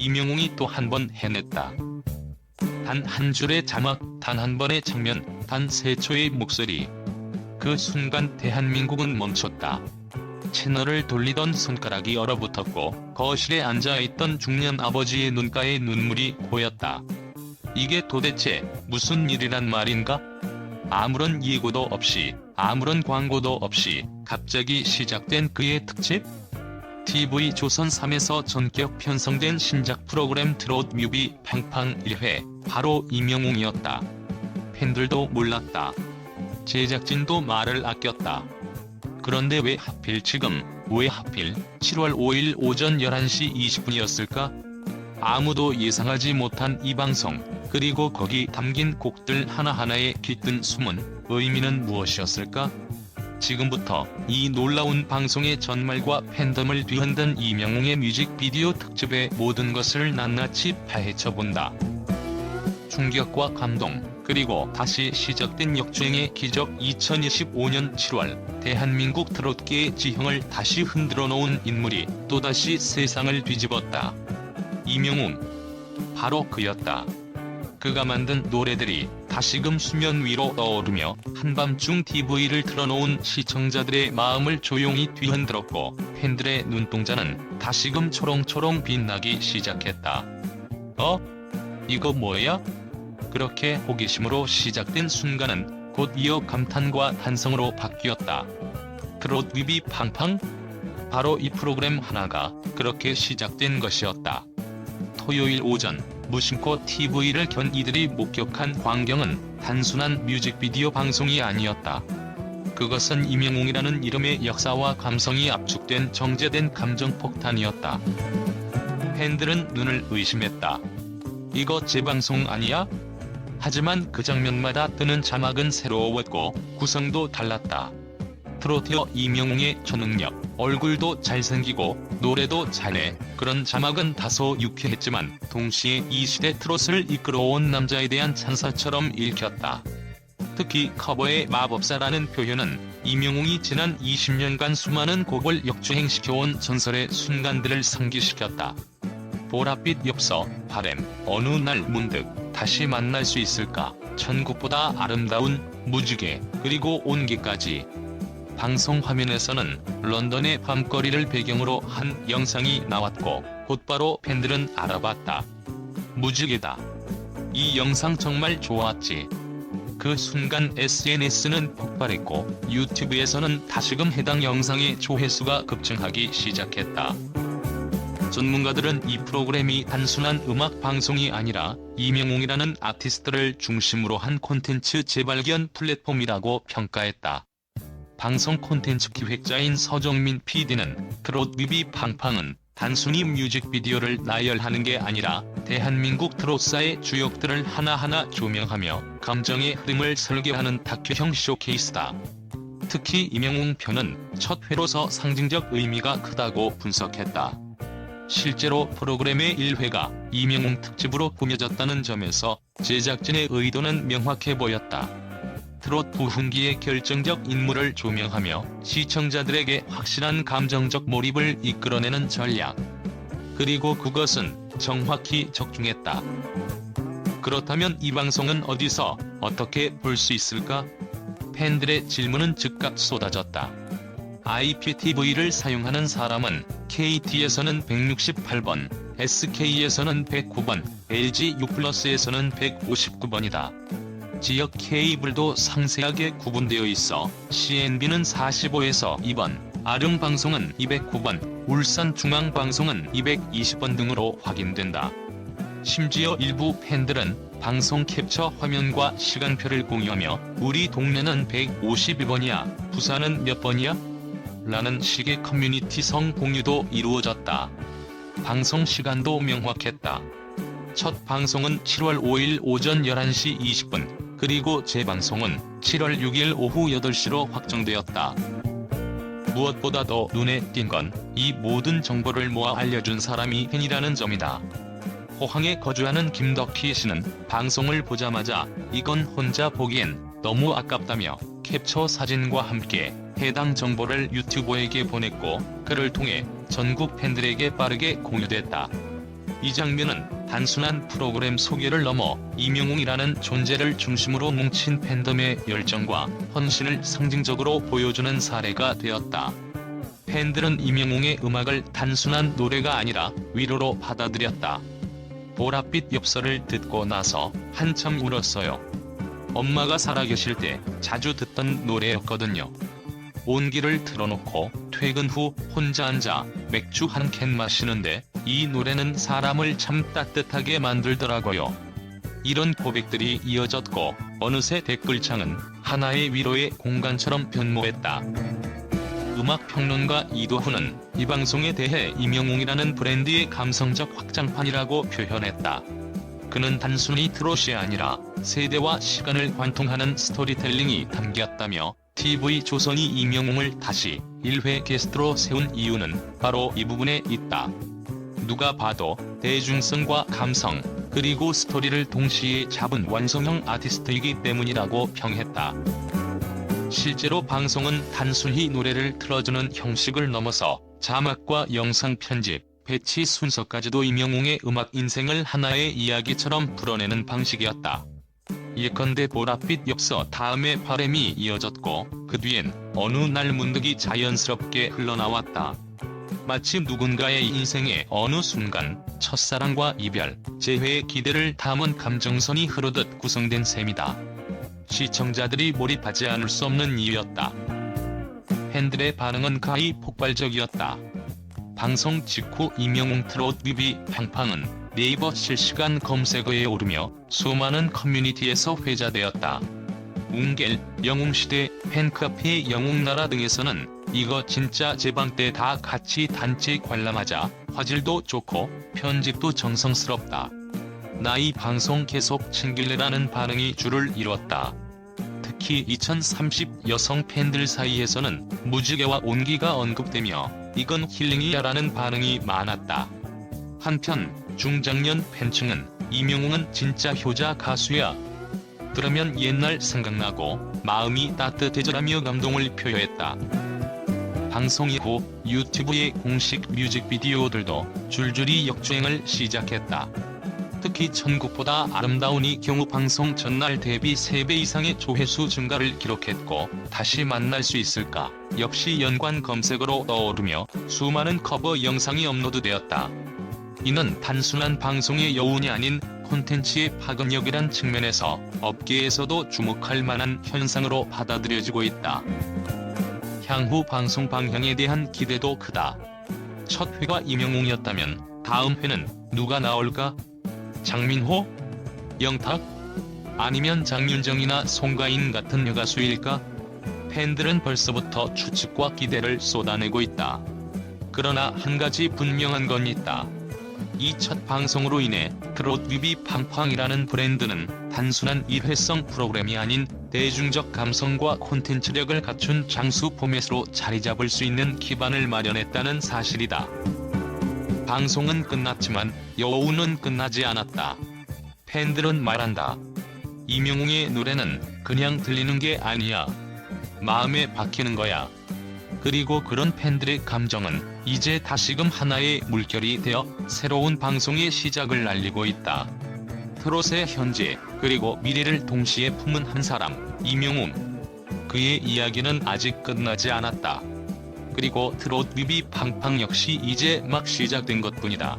이명웅이 또 한 번 해냈다. 단 한 줄의 자막, 단 한 번의 장면, 단 세 초의 목소리. 그 순간 대한민국은 멈췄다. 채널을 돌리던 손가락이 얼어붙었고 거실에 앉아있던 중년 아버지의 눈가에 눈물이 고였다. 이게 도대체 무슨 일이란 말인가? 아무런 예고도 없이 아무런 광고도 없이 갑자기 시작된 그의 특집? TV 조선 3에서 전격 편성된 신작 프로그램 트롯 뮤비 팡팡 1회 바로 이명웅이었다. 팬들도 몰랐다. 제작진도 말을 아꼈다. 그런데 왜 하필 지금, 왜 하필 7월 5일 오전 11시 20분이었을까? 아무도 예상하지 못한 이 방송, 그리고 거기 담긴 곡들 하나하나의 깃든 숨은 의미는 무엇이었을까? 지금부터 이 놀라운 방송의 전말과 팬덤을 뒤흔든 이명웅의 뮤직비디오 특집의 모든 것을 낱낱이 파헤쳐본다. 충격과 감동, 그리고 다시 시작된 역주행의 기적 2025년 7월 대한민국 트롯계의 지형을 다시 흔들어 놓은 인물이 또다시 세상을 뒤집었다. 이명웅. 바로 그였다. 그가 만든 노래들이 다시금 수면 위로 떠오르며 한밤중 TV를 틀어놓은 시청자들의 마음을 조용히 뒤흔들었고 팬들의 눈동자는 다시금 초롱초롱 빛나기 시작했다. 어? 이거 뭐야? 그렇게 호기심으로 시작된 순간은 곧 이어 감탄과 탄성으로 바뀌었다. 트롯 위비 팡팡? 바로 이 프로그램 하나가 그렇게 시작된 것이었다. 토요일 오전 무심코 TV를 켠 이들이 목격한 광경은 단순한 뮤직비디오 방송이 아니었다. 그것은 이명웅이라는 이름의 역사와 감성이 압축된 정제된 감정폭탄이었다. 팬들은 눈을 의심했다. 이거 재방송 아니야? 하지만 그 장면마다 뜨는 자막은 새로웠고 구성도 달랐다. 트로트어 이명웅의 초능력, 얼굴도 잘생기고 노래도 잘해 그런 자막은 다소 유쾌했지만 동시에 이 시대 트롯을 이끌어온 남자에 대한 찬사처럼 읽혔다. 특히 커버의 마법사라는 표현은 이명웅이 지난 20년간 수많은 곡을 역주행시켜온 전설의 순간들을 상기시켰다. 보랏빛 엽서, 바램, 어느 날 문득 다시 만날 수 있을까, 천국보다 아름다운 무지개, 그리고 온기까지. 방송 화면에서는 런던의 밤거리를 배경으로 한 영상이 나왔고 곧바로 팬들은 알아봤다. 무지개다. 이 영상 정말 좋았지. 그 순간 SNS는 폭발했고 유튜브에서는 다시금 해당 영상의 조회수가 급증하기 시작했다. 전문가들은 이 프로그램이 단순한 음악 방송이 아니라 이명웅이라는 아티스트를 중심으로 한 콘텐츠 재발견 플랫폼이라고 평가했다. 방송 콘텐츠 기획자인 서정민 PD는 트롯 위비 팡팡은 단순히 뮤직비디오를 나열하는 게 아니라 대한민국 트롯사의 주역들을 하나하나 조명하며 감정의 흐름을 설계하는 다큐형 쇼케이스다. 특히 이명웅 편은 첫 회로서 상징적 의미가 크다고 분석했다. 실제로 프로그램의 1회가 이명웅 특집으로 꾸며졌다는 점에서 제작진의 의도는 명확해 보였다. 트롯 부흥기의 결정적 인물을 조명하며 시청자들에게 확실한 감정적 몰입을 이끌어내는 전략. 그리고 그것은 정확히 적중했다. 그렇다면 이 방송은 어디서 어떻게 볼 수 있을까? 팬들의 질문은 즉각 쏟아졌다. IPTV를 사용하는 사람은 KT에서는 168번, SK에서는 109번, LG U+에서는 159번이다. 지역 케이블도 상세하게 구분되어 있어 CNB는 45에서 2번, 아릉방송은 209번, 울산중앙방송은 220번 등으로 확인된다. 심지어 일부 팬들은 방송 캡처 화면과 시간표를 공유하며 우리 동네는 151번이야, 부산은 몇 번이야? 라는 식의 커뮤니티성 공유도 이루어졌다. 방송 시간도 명확했다. 첫 방송은 7월 5일 오전 11시 20분, 그리고 재방송은 7월 6일 오후 8시로 확정되었다. 무엇보다도 눈에 띈 건 이 모든 정보를 모아 알려준 사람이 팬이라는 점이다. 포항에 거주하는 김덕희 씨는 방송을 보자마자 이건 혼자 보기엔 너무 아깝다며 캡처 사진과 함께 해당 정보를 유튜버에게 보냈고 그를 통해 전국 팬들에게 빠르게 공유됐다. 이 장면은 단순한 프로그램 소개를 넘어 이명웅이라는 존재를 중심으로 뭉친 팬덤의 열정과 헌신을 상징적으로 보여주는 사례가 되었다. 팬들은 이명웅의 음악을 단순한 노래가 아니라 위로로 받아들였다. 보랏빛 엽서를 듣고 나서 한참 울었어요. 엄마가 살아계실 때 자주 듣던 노래였거든요. 온기를 틀어놓고 퇴근 후 혼자 앉아 맥주 한 캔 마시는데 이 노래는 사람을 참 따뜻하게 만들더라고요. 이런 고백들이 이어졌고 어느새 댓글창은 하나의 위로의 공간처럼 변모했다. 음악평론가 이도훈은 이 방송에 대해 이명웅이라는 브랜드의 감성적 확장판이라고 표현했다. 그는 단순히 트롯이 아니라 세대와 시간을 관통하는 스토리텔링이 담겼다며 TV 조선이 이명웅을 다시 1회 게스트로 세운 이유는 바로 이 부분에 있다. 누가 봐도 대중성과 감성, 그리고 스토리를 동시에 잡은 완성형 아티스트이기 때문이라고 평했다. 실제로 방송은 단순히 노래를 틀어주는 형식을 넘어서 자막과 영상 편집, 배치 순서까지도 이명웅의 음악 인생을 하나의 이야기처럼 풀어내는 방식이었다. 예컨대 보랏빛 엽서 다음에 바램이 이어졌고 그 뒤엔 어느 날 문득이 자연스럽게 흘러나왔다. 마치 누군가의 인생의 어느 순간 첫사랑과 이별, 재회의 기대를 담은 감정선이 흐르듯 구성된 셈이다. 시청자들이 몰입하지 않을 수 없는 이유였다. 팬들의 반응은 가히 폭발적이었다. 방송 직후 이명웅 트롯 뮤비 팡팡은 네이버 실시간 검색어에 오르며 수많은 커뮤니티에서 회자되었다. 웅겔, 영웅시대, 팬카페 영웅나라 등에서는 이거 진짜 제방 때 다 같이 단체 관람하자, 화질도 좋고 편집도 정성스럽다. 나이 방송 계속 챙길래라는 반응이 줄을 이뤘다. 특히 2030 여성 팬들 사이에서는 무지개와 온기가 언급되며 이건 힐링이야라는 반응이 많았다. 한편 중장년 팬층은 이명웅은 진짜 효자 가수야. 들으면 옛날 생각나고 마음이 따뜻해져라며 감동을 표했다. 방송 이후 유튜브의 공식 뮤직비디오들도 줄줄이 역주행을 시작했다. 특히 천국보다 아름다운 이 경우 방송 전날 대비 3배 이상의 조회수 증가를 기록했고 다시 만날 수 있을까 역시 연관 검색어로 떠오르며 수많은 커버 영상이 업로드되었다. 이는 단순한 방송의 여운이 아닌 콘텐츠의 파급력이란 측면에서 업계에서도 주목할 만한 현상으로 받아들여지고 있다. 향후 방송 방향에 대한 기대도 크다. 첫 회가 이명웅이었다면 다음 회는 누가 나올까? 장민호? 영탁? 아니면 장윤정이나 송가인 같은 여가수일까? 팬들은 벌써부터 추측과 기대를 쏟아내고 있다. 그러나 한 가지 분명한 건 있다. 이 첫 방송으로 인해 트롯 뮤비 팡팡이라는 브랜드는 단순한 일회성 프로그램이 아닌 대중적 감성과 콘텐츠력을 갖춘 장수 포맷으로 자리 잡을 수 있는 기반을 마련했다는 사실이다. 방송은 끝났지만 여우는 끝나지 않았다. 팬들은 말한다. 이명웅의 노래는 그냥 들리는 게 아니야. 마음에 박히는 거야. 그리고 그런 팬들의 감정은 이제 다시금 하나의 물결이 되어 새로운 방송의 시작을 알리고 있다. 트롯의 현재 그리고 미래를 동시에 품은 한 사람, 이명웅. 그의 이야기는 아직 끝나지 않았다. 그리고 트롯 뮤비 팡팡 역시 이제 막 시작된 것뿐이다.